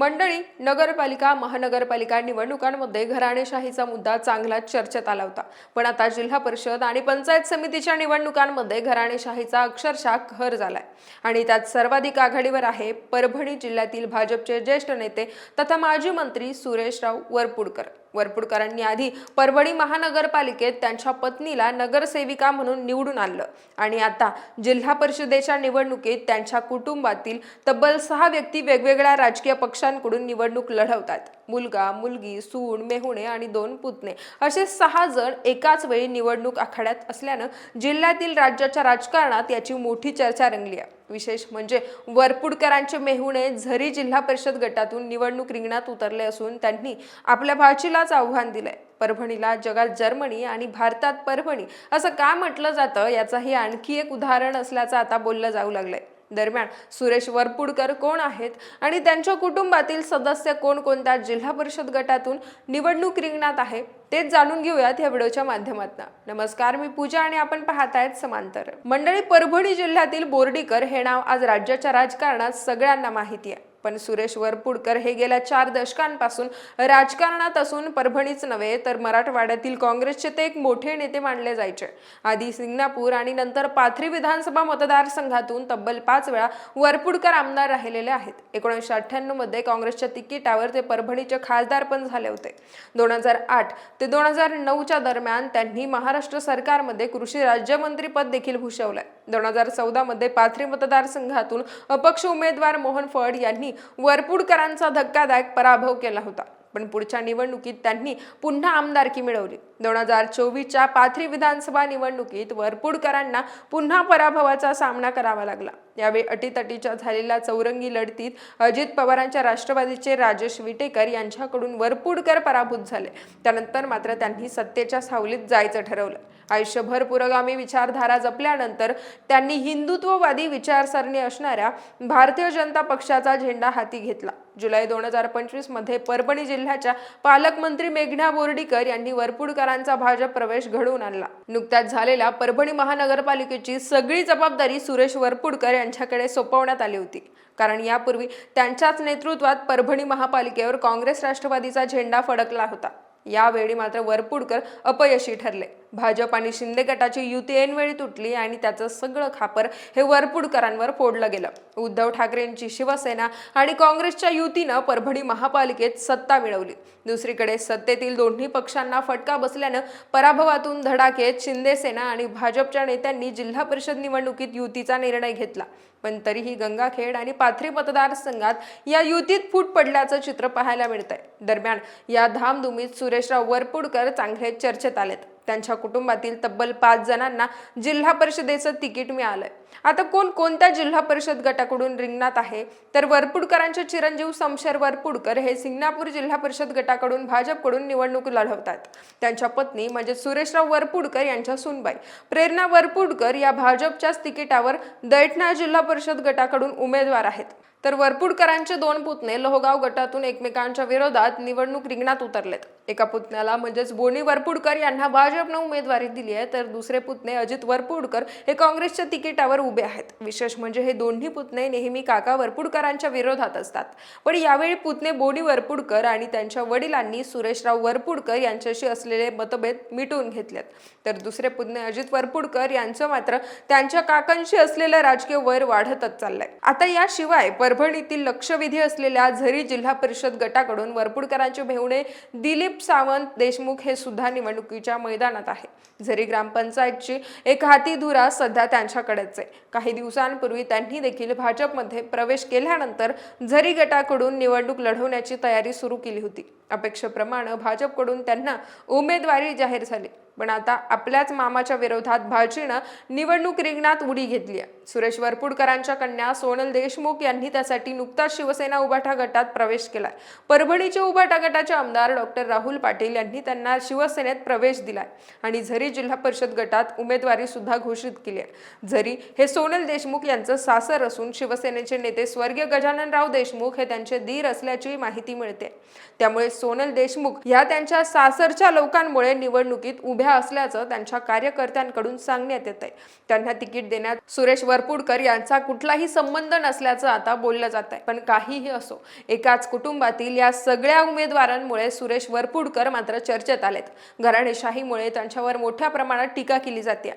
मंडळी नगरपालिका महानगरपालिका निवडणुकांमध्ये घराणेशाहीचा मुद्दा चांगलाच चर्चेत आला होता. पण आता जिल्हा परिषद आणि पंचायत समितीच्या निवडणुकांमध्ये घराणेशाहीचा अक्षरशः घर झालाय. आणि त्यात सर्वाधिक आघाडीवर आहे परभणी जिल्ह्यातील भाजपचे ज्येष्ठ नेते तथा माजी मंत्री सुरेशराव वरपुडकर. वरपुडकरांनी आधी परभणी महानगरपालिकेत त्यांच्या पत्नीला नगरसेविका म्हणून निवडून आणलं. आणि आता जिल्हा परिषदेच्या निवडणुकीत त्यांच्या कुटुंबातील तब्बल सहा व्यक्ती वेगवेगळ्या राजकीय पक्षांकडून निवडणूक लढवतात. मुलगा मुलगी सून मेहुणे आणि दोन पुतणे. असे सहा जण एकाच वेळी निवडणूक आखाड्यात असल्यानं जिल्ह्यातील राज्याच्या राजकारणात याची मोठी चर्चा रंगली आहे. विशेष म्हणजे वरपुडकरांचे मेहुणे झरी जिल्हा परिषद गटातून निवडणूक रिंगणात उतरले असून त्यांनी आपल्या भाचीलाच आव्हान दिलंय. परभणीला जगात जर्मनी आणि भारतात परभणी असं का म्हटलं जातं याचंही आणखी एक उदाहरण असल्याचं आता बोललं जाऊ लागलंय. दरम्यान सुरेश वरपुडकर कोण आहेत आणि त्यांच्या कुटुंबातील सदस्य कोणकोणत्या जिल्हा परिषद गटातून निवडणूक रिंगणात आहे तेच जाणून घेऊयात या व्हिडिओच्या माध्यमातून. नमस्कार मी पूजा आणि आपण पाहत आहेत समांतर. मंडळी परभणी जिल्ह्यातील बोर्डीकर हे नाव आज राज्याच्या राजकारणात सगळ्यांना माहिती आहे. पण सुरेश वरपुडकर हे गेल्या चार दशकांपासून राजकारणात असून परभणीच नव्हे तर मराठवाड्यातील काँग्रेसचे ते एक मोठे नेते मानले जायचे. आधी सिंगणापूर आणि नंतर पाथरी विधानसभा मतदारसंघातून तब्बल पाच वेळा वरपुडकर आमदार राहिलेले आहेत. एकोणीसशे अठ्ठ्याण्णवमध्ये काँग्रेसच्या तिकिटावर ते परभणीचे खासदार पण झाले होते. दोन हजार आठ ते दोन हजार नऊच्या दरम्यान त्यांनी महाराष्ट्र सरकारमध्ये कृषी राज्यमंत्रीपद देखील भूषवलंय. दोन हजार चौदा मध्ये पाथरी मतदारसंघातून अपक्ष उमेदवार मोहन फड यांनी वरपुडकरांचा धक्कादायक पराभव केला होता. पण पुढच्या निवडणुकीत त्यांनी पुन्हा आमदारकी मिळवली. दोन हजार चोवीसच्या पाथरी विधानसभा निवडणुकीत वरपुडकरांना पुन्हा पराभवाचा सामना करावा लागला. यावेळी अटीतटीच्या झालेल्या चौरंगी लढतीत अजित पवारांच्या राष्ट्रवादीचे राजेश विटेकर यांच्याकडून वरपुडकर पराभूत झाले. त्यानंतर मात्र त्यांनी सत्तेच्या सावलीत जायचं ठरवलं. आयुष्यभर पुरोगामी विचारधारा जपल्यानंतर त्यांनी हिंदुत्ववादी विचारसरणी असणाऱ्या भारतीय जनता पक्षाचा झेंडा हाती घेतला. जुलै दोन हजार पंचवीसमध्ये परभणी जिल्ह्याच्या पालकमंत्री मेघना बोर्डीकर यांनी वरपुडकरांचा भाजप प्रवेश घडवून आणला. नुकत्याच झालेल्या परभणी महानगरपालिकेची सगळी जबाबदारी सुरेश वरपुडकर यांच्याकडे सोपवण्यात आली होती. कारण यापूर्वी त्यांच्याच नेतृत्वात परभणी महापालिकेवर काँग्रेस राष्ट्रवादीचा झेंडा फडकला होता. यावेळी मात्र वरपुडकर अपयशी ठरले. भाजप आणि शिंदे गटाची युती ऐनवेळी तुटली आणि त्याचं सगळं खापर हे वरपुडकरांवर फोडलं गेलं. उद्धव ठाकरेंची शिवसेना आणि काँग्रेसच्या युतीनं परभणी महापालिकेत सत्ता मिळवली. दुसरीकडे सत्तेतील दोन्ही पक्षांना फटका बसल्यानं पराभवातून धडाकेत शिंदे सेना आणि भाजपच्या नेत्यांनी जिल्हा परिषद निवडणुकीत युतीचा निर्णय घेतला. पण तरीही गंगाखेड आणि पाथरी मतदारसंघात या युतीत फूट पडल्याचं चित्र पाहायला मिळतंय. दरम्यान या धामधुमीत सुरेशराव वरपुडकर चांगले चर्चेत आलेत. त्यांच्या कुटुंबातील तब्बल पाच जणांना जिल्हा परिषदेचं तिकीट मिळालंय. आता कोण कोणत्या जिल्हा परिषद गटाकडून रिंगणात आहे? तर वरपुडकरांचे चिरंजीव समशेर वरपुडकर हे सिंगणापूर जिल्हा परिषद गटाकडून भाजपकडून निवडणूक लढवतात. त्यांच्या पत्नी म्हणजे सुरेशराव वरपुडकर यांच्या सुनबाई. प्रेरणा वरपुडकर या भाजपच्याच तिकिटावर दैठणा जिल्हा परिषद गटाकडून उमेदवार आहेत. तर वरपुडकरांचे दोन पुतणे लोहगाव गटातून एकमेकांच्या विरोधात निवडणूक रिंगणात उतरलेत. एका पुतण्याला म्हणजेच बोनी वरपुडकर यांना भाजपनं उमेदवारी दिली आहे तर दुसरे पुतणे अजित वरपुडकर हे काँग्रेसच्या तिकिटावर उभे आहेत. विशेष म्हणजे हे दोन्ही पुतणे नेहमी काका वरपुडकरांच्या विरोधात असतात. पण यावेळी पुतणे बोनी वरपुडकर आणि त्यांच्या वडिलांनी सुरेशराव वरपुडकर यांच्याशी असलेले मतभेद मिटवून घेतलेत. तर दुसरे पुतणे अजित वरपुडकर यांचं मात्र त्यांच्या काकांशी असलेलं राजकीय वैर वाढतच चाललंय. आता याशिवाय परभणीतील लक्षवेधी असलेल्या झरी जिल्हा परिषद गटाकडून वरपुडकरांचे भेवणे दिलीप सावंत देशमुख हे सुद्धा निवडणुकीच्या मैदानात आहे. झरी ग्रामपंचायतची एक हाती धुरा सध्या त्यांच्याकडेच आहे. काही दिवसांपूर्वी त्यांनी देखील भाजपमध्ये प्रवेश केल्यानंतर झरी गटाकडून निवडणूक लढवण्याची तयारी सुरू केली होती. अपेक्षेप्रमाणे भाजपकडून त्यांना उमेदवारी जाहीर झाली. पण आता आपल्याच मामाच्या विरोधात भाजीनं निवडणूक रिंगणात उडी घेतली आहे. सुरेश वरपुडकरांच्या कन्या सोनल देशमुख यांनी त्यासाठी नुकताच शिवसेना उभाठा गटात प्रवेश केलाय. परभणीचे उभाठा गटाचे आमदार डॉक्टर राहुल पाटील यांनी त्यांना शिवसेनेत प्रवेश दिलाय आणि झरी जिल्हा परिषद गटात उमेदवारी सुद्धा घोषित केली आहे. झरी हे सोनल देशमुख यांचं सासर असून शिवसेनेचे नेते स्वर्गीय गजाननराव देशमुख हे त्यांचे धीर असल्याची माहिती मिळते. त्यामुळे सोनल देशमुख या त्यांच्या सासरच्या लोकांमुळे निवडणुकीत उभ्या असल्याचं त्यांच्या कार्यकर्त्यांकडून सांगण्यात येत आहे त्यांना तिकीट देण्यात सुरेश वर वरपुडकर यांचा कुठलाही संबंध नसल्याचं आता बोललं जात आहे पण काहीही असो एकाच कुटुंबातील या सगळ्या उमेदवारांमुळे सुरेश वरपुडकर मात्र चर्चेत आलेत. घराणेशाहीमुळे त्यांच्यावर मोठ्या प्रमाणात टीका केली जाते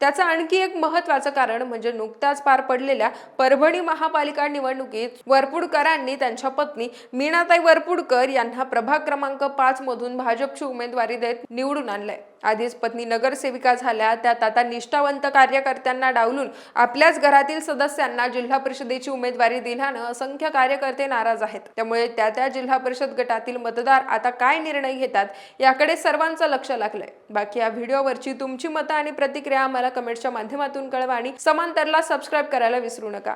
त्याचं आणखी एक महत्वाचं कारण म्हणजे नुकत्याच पार पडलेल्या परभणी महापालिका निवडणुकीत वरपुडकरांनी त्यांच्या पत्नी मीनाताई वरपुडकर यांना प्रभाग क्रमांक पाच मधून भाजपची उमेदवारी देत निवडून आणलंय. आधीच पत्नी नगरसेविका झाल्या त्यात आता निष्ठावंत कार्यकर्त्यांना डावलून आपल्याच घरातील सदस्यांना जिल्हा परिषदेची उमेदवारी दिल्यानं असंख्य कार्यकर्ते नाराज आहेत. त्यामुळे त्या त्या जिल्हा परिषद गटातील मतदार आता काय निर्णय घेतात याकडे सर्वांचं लक्ष लागलंय. बाकी या व्हिडिओवरची तुमची मतं आणि प्रतिक्रिया आम्हाला कमेंटच्या माध्यमातून कळवा आणि समांतरला सबस्क्राईब करायला विसरू नका.